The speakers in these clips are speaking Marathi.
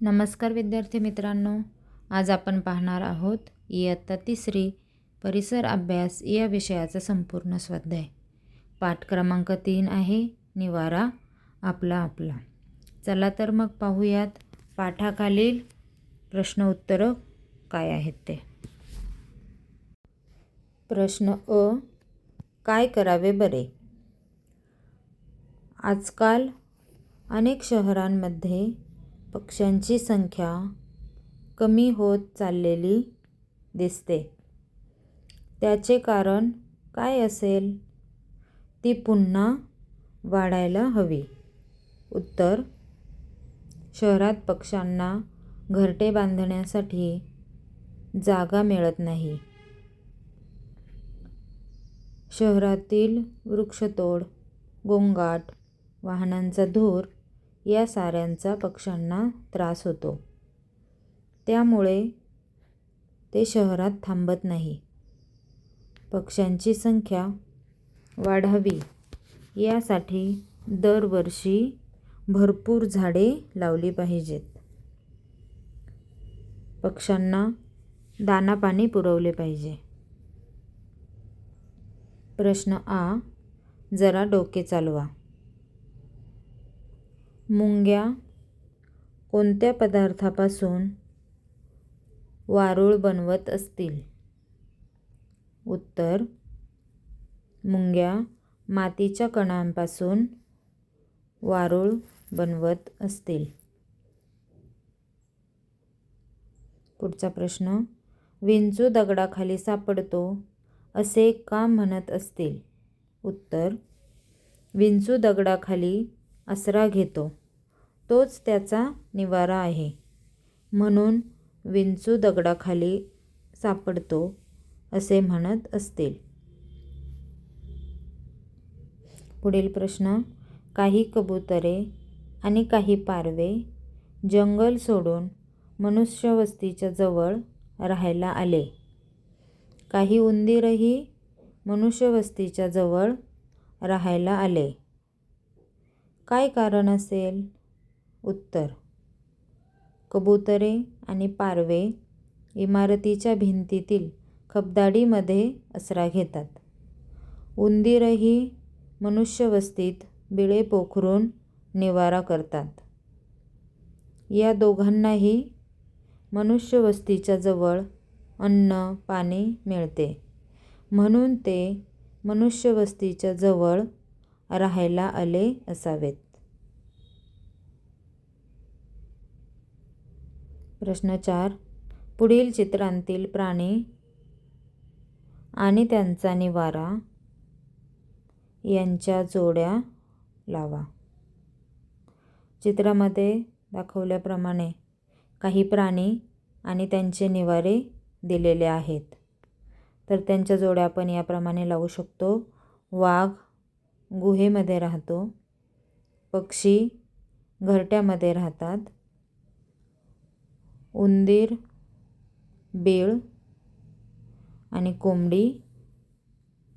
नमस्कार विद्यार्थी मित्रांनो आज आपण पाहणार आहोत इयत्ता तिसरी परिसर अभ्यास या विषयाचा संपूर्ण स्वाध्याय. पाठ क्रमांक तीन आहे निवारा आपला आपला. चला तर मग पाहूयात पाठाखालील प्रश्न उत्तरं काय आहेत ते. प्रश्न अ काय करावे बरे? आजकाल अनेक शहरांमध्ये पक्ष्यांची संख्या कमी होत चाललेली दिसते. त्याचे कारण काय असेल? ती पुन्हा वाढायला हवी. उत्तर शहरात पक्ष्यांना घरटे बांधण्यासाठी जागा मिळत नाही. शहरातील वृक्षतोड गोंगाट वाहनांचा धूर या साऱ्यांचा पक्ष्यांना त्रास होतो. त्यामुळे ते शहरात थांबत नाही. पक्ष्यांची संख्या वाढावी यासाठी दरवर्षी भरपूर झाडे लावली पाहिजेत. पक्ष्यांना दाना पाणी पुरवले पाहिजे. प्रश्न आ. जरा डोके चालवा. मुंग्या कोणत्या पदार्थापासून वारूळ बनवत असतील? उत्तर मुंग्या मातीच्या कणांपासून वारूळ बनवत असतील. पुढचा प्रश्न विंचू दगडाखाली सापडतो असे का म्हणत असतील? उत्तर विंचू दगडाखाली आसरा घेतो. तोच त्याचा निवारा आहे. म्हणून विंचू दगडाखाली सापडतो असे म्हणत असतील. पुढील प्रश्न. काही कबुतरे आणि काही पारवे जंगल सोडून मनुष्यवस्तीच्या जवळ राहायला आले. काही उंदीरही मनुष्यवस्तीच्या जवळ राहायला आले. काय कारण असेल? उत्तर. कबुतरे आणि पारवे इमारतीच्या भिंतीतील खबदाडीमध्ये आसरा घेतात. उंदीरही मनुष्यवस्तीत बिळे पोखरून निवारा करतात. या दोघांनाही मनुष्यवस्तीच्या जवळ अन्न पाणी मिळते. म्हणून ते मनुष्यवस्तीच्या जवळ राहायला आले असावेत. प्रश्न चार. पुढील चित्रांतील प्राणी आणि त्यांचा निवारा यांच्या जोड्या लावा. चित्रामध्ये दाखवल्याप्रमाणे काही प्राणी आणि त्यांचे निवारे दिलेले आहेत. तर त्यांच्या जोड्या आपण याप्रमाणे लावू शकतो. वाघ गुहेमध्ये राहतो. पक्षी घरट्यामध्ये राहतात. उंदीर बीळ आणि कोंबडी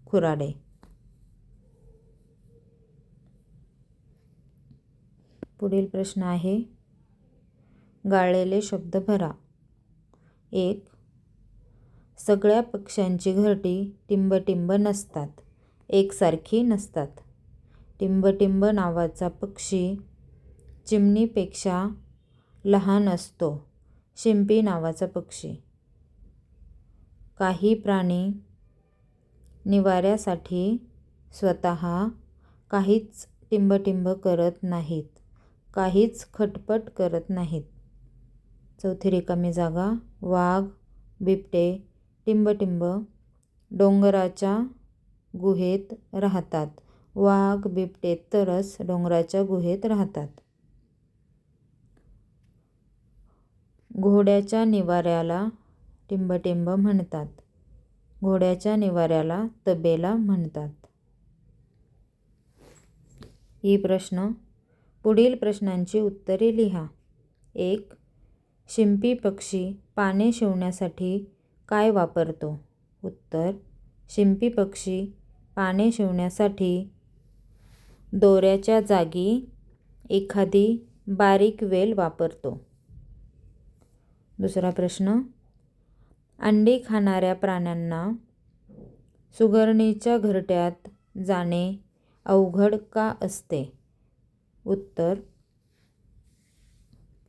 खुराडे. पुढील प्रश्न आहे गाळलेले शब्द भरा. एक सगळ्या पक्ष्यांची घरटी टिंबटिंब नसतात. एकसारखी नसतात. टिंबटिंब नावाचा पक्षी चिमणीपेक्षा लहान असतो. शिंपी नावाचा पक्षी. काही प्राणी निवाऱ्यासाठी स्वतः काहीच टिंबटिंब करत नाहीत. काहीच खटपट करत नाहीत. चौथी रिकामी जागा वाघ बिबटे टिंबटिंब डोंगराच्या गुहेत राहतात. वाघ बिबटे तरस डोंगराच्या गुहेत राहतात. घोड्याच्या निवाऱ्याला टिंबटिंब म्हणतात. घोड्याच्या निवाऱ्याला तबेला म्हणतात. ही प्रश्न पुढील प्रश्नांची उत्तरे लिहा. एक शिंपी पक्षी पाने शिवण्यासाठी काय वापरतो? उत्तर शिंपी पक्षी पाने शिवण्यासाठी दोऱ्याच्या जागी एखादी बारीक वेल वापरतो. दुसरा प्रश्न अंडी खाणाऱ्या प्राण्यांना सुगरणीच्या घरट्यात जाणे अवघड का असते? उत्तर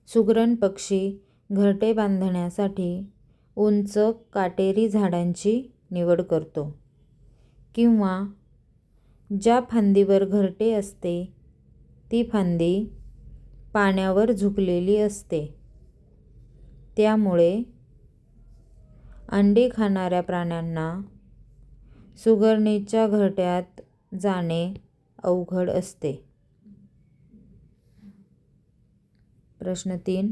सुगरण पक्षी घरटे बांधण्यासाठी उंच काटेरी झाडांची निवड करतो. किंवा ज्या फांदीवर घरटे असते ती फांदी पाण्यावर झुकलेली असते. त्यामुळे अंडी खाणाऱ्या प्राण्यांना सुगरणीच्या घरट्यात जाणे अवघड असते. प्रश्न तीन.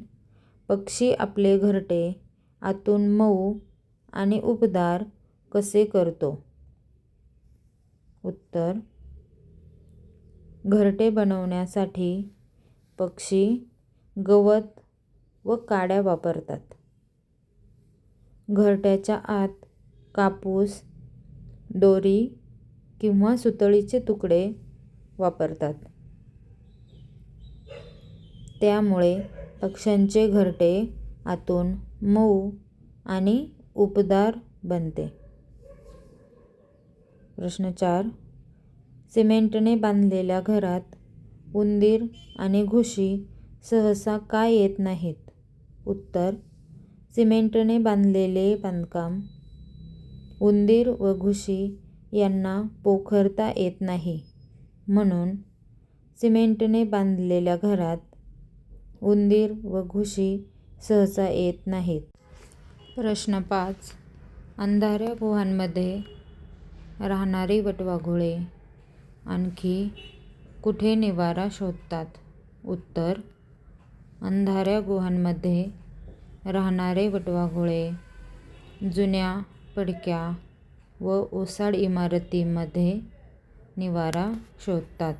पक्षी आपले घरटे आतून मऊ आणि उबदार कसे करतो? उत्तर. घरटे बनवण्यासाठी पक्षी गवत व काड्या वापरतात. घरट्याच्या आत कापूस दोरी किंवा सुतळीचे तुकडे वापरतात. त्यामुळे पक्ष्यांचे घरटे आतून मऊ आणि उबदार बनते. प्रश्न चार. सिमेंटने बांधलेल्या घरात उंदीर आणि घुशी सहसा का येत नाहीत? उत्तर सिमेंटने बांधलेले बांधकाम उंदीर व घुशी यांना पोखरता येत नाही. म्हणून सिमेंटने बांधलेल्या घरात उंदीर व घुशी सहसा येत नाहीत. प्रश्न पाच. अंधाऱ्या गुहांमध्ये राहणारी वटवाघुळे आणखी कुठे निवारा शोधतात? उत्तर अंधाऱ्या गुहांमध्ये राहणारे वटवाघुळे जुन्या पडक्या व ओसाड इमारतीमध्ये निवारा शोधतात.